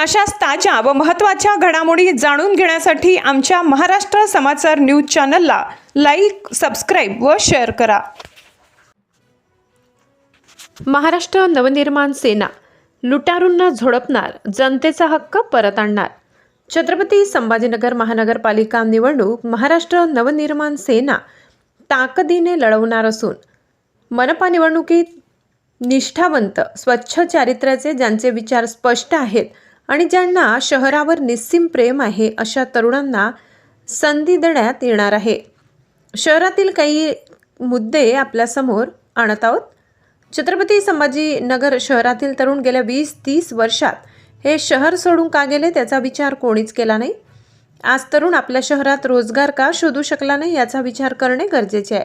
अशाच ताज्या व महत्त्वाच्या घडामोडी जाणून घेण्यासाठी आमच्या महाराष्ट्र समाचार न्यूज चॅनलला लाईक सबस्क्राईब व शेअर करा. महाराष्ट्र नवनिर्माण सेना लुटारूंना झोडपणार जनतेचा हक्क परत आणणार. छत्रपती संभाजीनगर महानगरपालिका निवडणूक महाराष्ट्र नवनिर्माण सेना ताकदीने लढवणार असून मनपा निवडणुकीत निष्ठावंत स्वच्छ चारित्र्याचे ज्यांचे विचार स्पष्ट आहेत आणि ज्यांना शहरावर निस्सीम प्रेम आहे अशा तरुणांना संधी देण्यात येणार आहे. शहरातील काही मुद्दे आपल्यासमोर आणत आहोत. छत्रपती संभाजीनगर शहरातील तरुण गेल्या वीस तीस वर्षात हे शहर सोडून का गेले त्याचा विचार कोणीच केला नाही. आज तरुण आपल्या शहरात रोजगार का शोधू शकला नाही याचा विचार करणे गरजेचे आहे.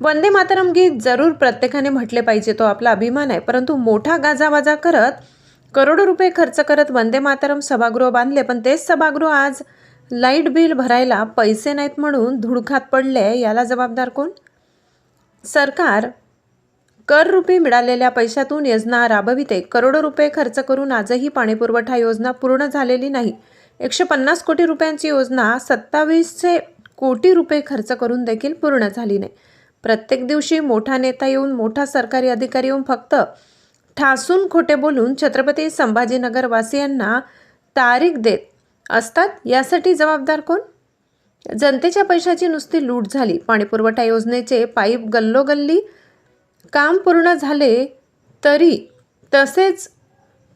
वंदे मातरम गीत जरूर प्रत्येकाने म्हटले पाहिजे तो आपला अभिमान आहे. परंतु मोठा गाजावाजा करत करोडो रुपये खर्च करत वंदे मातरम सभागृह बांधले पण तेच सभागृह आज लाइट बिल भरायला पैसे नाहीत म्हणून धुडखात पडले याला जबाबदार कोण? सरकार कररूपी मिळालेल्या पैशातून योजना राबविते करोडो रुपये खर्च करून आजही पाणीपुरवठा योजना पूर्ण झालेली नाही. एकशे पन्नास कोटी रुपयांची योजना सत्तावीसशे कोटी रुपये खर्च करून देखील पूर्ण झाली नाही. प्रत्येक दिवशी मोठा नेता येऊन मोठा सरकारी अधिकारी येऊन फक्त ठासून खोटे बोलून छत्रपती संभाजीनगर वासियांना तारीख देत असतात यासाठी जबाबदार कोण? जनतेच्या पैशाची नुसती लूट झाली. पाणीपुरवठा योजनेचे पाईप गल्लोगल्ली काम पूर्ण झाले तरी तसेच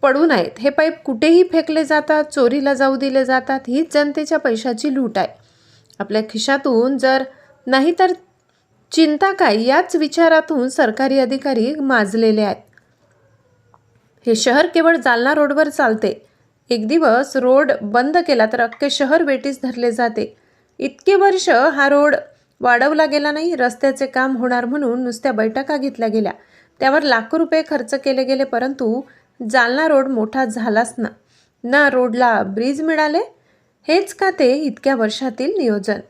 पडू आहेत हे पाईप कुठेही फेकले जातात चोरीला जाऊ दिले जातात हीच जनतेच्या पैशाची लूट आहे. आपल्या खिशातून जर नाही तर चिंता काय? याच विचारातून सरकारी अधिकारी माजलेले आहेत. हे शहर केवळ जालना रोडवर चालते. एक दिवस रोड बंद केला तर अख्खे शहर वेटीस धरले जाते. इतके वर्ष हा रोड वाढवला गेला नाही रस्त्याचे काम होणार म्हणून नुसत्या बैठका घेतल्या गेल्या. त्यावर लाखो रुपये खर्च केले गेले परंतु जालना रोड मोठा झालाच ना. ना रोडला ब्रिज मिळाले? हेच का ते इतक्या वर्षातील नियोजन?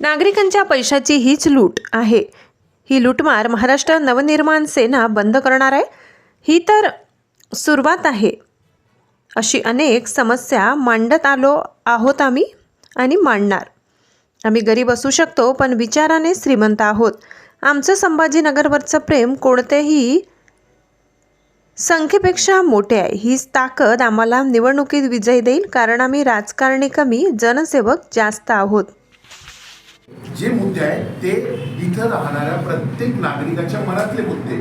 नागरिकांच्या पैशाची हीच लूट आहे. ही लूटमार महाराष्ट्र नवनिर्माण सेना बंद करणार आहे? ही तर सुरुवात आहे. अशी अनेक समस्या मांडत आलो आहोत आम्ही आणि मांडणार. आम्ही गरीब असू शकतो पण विचाराने श्रीमंत आहोत. आमचं संभाजीनगरवरचं प्रेम कोणतेही संख्येपेक्षा मोठे आहे. हीच ताकद आम्हाला निवडणुकीत विजय देईल कारण आम्ही राजकारणी कमी जनसेवक जास्त आहोत. जे मुद्दे आहेत ते इथं राहणाऱ्या प्रत्येक नागरिकाच्या मनातले मुद्दे.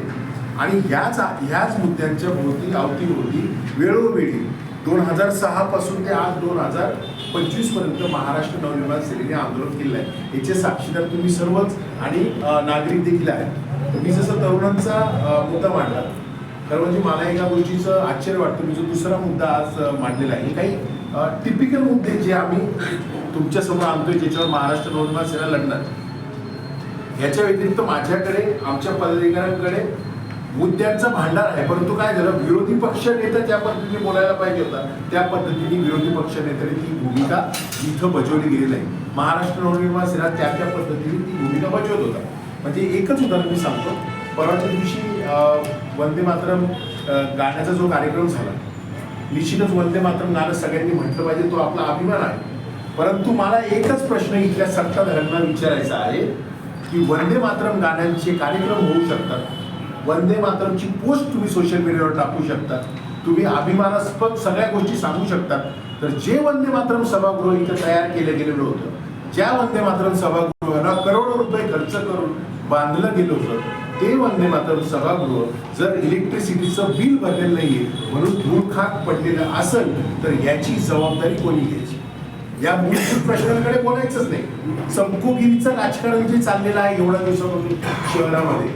आणि ह्याच ह्याच मुद्द्यांच्या भोवती अवतीभोवती वेळोवेळी दोन हजार सहा पासून ते आज दोन हजार पंचवीसपर्यंत महाराष्ट्र नवनिर्माण सेनेने आंदोलन केलेलं आहे. याचे साक्षीदार तुम्ही सर्वच आणि नागरिक देखील आहेत. मी जसं तरुणांचा मुद्दा मांडला खरं म्हणजे मला एका गोष्टीचं आश्चर्य वाटतं. मी जो दुसरा मुद्दा आज मांडलेला आहे. काही टिपिकल मुद्दे जे आम्ही तुमच्यासमोर आणतोय ज्याच्यावर महाराष्ट्र नवनिर्माण सेना लढणार. याच्या व्यतिरिक्त माझ्याकडे आमच्या पदाधिकाऱ्यांकडे मुद्द्यांचा भांडार आहे. परंतु काय झालं? विरोधी पक्ष नेता ज्या पद्धतीने बोलायला पाहिजे होता त्या पद्धतीने विरोधी पक्ष नेत्याने ती भूमिका इथं बजावली गेली नाही. महाराष्ट्र नवनिर्माण सेना त्या त्या पद्धतीने ती भूमिका बजावत होता. म्हणजे एकच उदाहरण मी सांगतो. परवाच्या दिवशी वंदे मातरम गाण्याचा जो कार्यक्रम झाला निश्चितच वंदे मातरम गाणं सगळ्यांनी म्हटलं पाहिजे तो आपला अभिमान आहे. परंतु मला एकच प्रश्न इथल्या सत्ताधाऱ्यांना विचारायचा आहे की वंदे मातरम गाण्यांचे कार्यक्रम होऊ शकतात. वंदे मातरमची पोस्ट तुम्ही सोशल मीडियावर टाकू शकता तुम्ही अभिमानास्पद सगळ्या गोष्टी सांगू शकतात. तर जे वंदे मातरम सभागृह इथं तयार केलं गेलेलं होतं ज्या वंदे मातरम सभागृहाला करोडो रुपये खर्च करून बांधलं गेलं होतं ते वंदे मातरम सभागृह जर इलेक्ट्रिसिटीचं बिल भरलेलं नाहीये म्हणून धूळखात पडलेलं असेल तर याची जबाबदारी कोणी घ्यायची? या मूलभूत प्रश्नांकडे बोलायचंच नाही. संकोगिरीचं राजकारण जे चाललेलं आहे एवढ्या दिवसापासून शहरामध्ये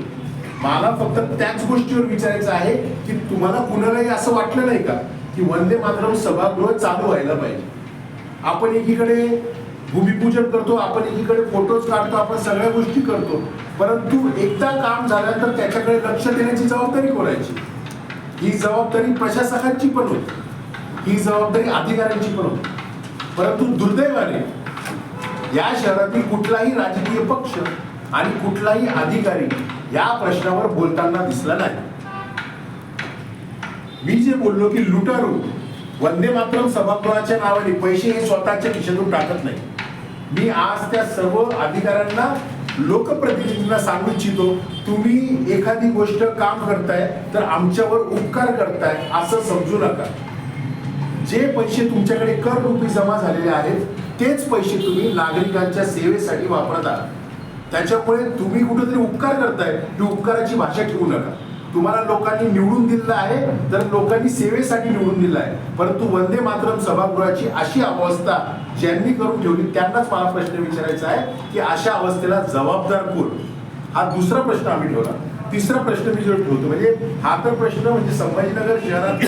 मला फक्त त्याच गोष्टीवर विचारायचं आहे की तुम्हाला कुणालाही असं वाटलं नाही का की वंदे मातरम सभागृह चालू व्हायला पाहिजे? आपण एकीकडे भूमिपूजन करतो आपण एकीकडे फोटोज काढतो आपण सगळ्या गोष्टी करतो. परंतु एकदा काम झाल्यानंतर त्याच्याकडे लक्ष देण्याची जबाबदारी कोणाची? ही जबाबदारी प्रशासकांची पण होती. ही जबाबदारी अधिकाऱ्यांची पण होती. परंतु दुर्दैवाने या शहरातील कुठलाही राजकीय पक्ष आणि कुठलाही अधिकारी या प्रश्नावर बोलताना दिसला नाही. मी जे बोललो की लुटारू वंदे मातरम सभागृहाच्या नावाने पैसे हे स्वतःच्या खिशातून टाकत नाही. मी आज त्या सर्व अधिकाऱ्यांना लोकप्रतिनिधींना सांगू इच्छितो तुम्ही एखादी गोष्ट काम करताय तर आमच्यावर उपकार करताय असं समजू नका. जे पैसे तुमच्याकडे कर रूपी जमा झालेले आहेत तेच पैसे तुम्ही नागरिकांच्या सेवेसाठी वापरता त्याच्यामुळे तुम्ही कुठेतरी उपकार करताय ही उपकाराची भाषा ठेवू नका. तुम्हाला लोकांनी निवडून दिलं आहे तर लोकांनी सेवेसाठी निवडून दिलं आहे. परंतु वंदे मातरम सभागृहाची अशी अवस्था ज्यांनी करून ठेवली त्यांनाच मला प्रश्न विचारायचा आहे की अशा अवस्थेला जबाबदार कोण? हा दुसरा प्रश्न आम्ही ठेवला. तिसरा प्रश्न मी जो ठेवतो म्हणजे हा तर प्रश्न म्हणजे संभाजीनगर शहरात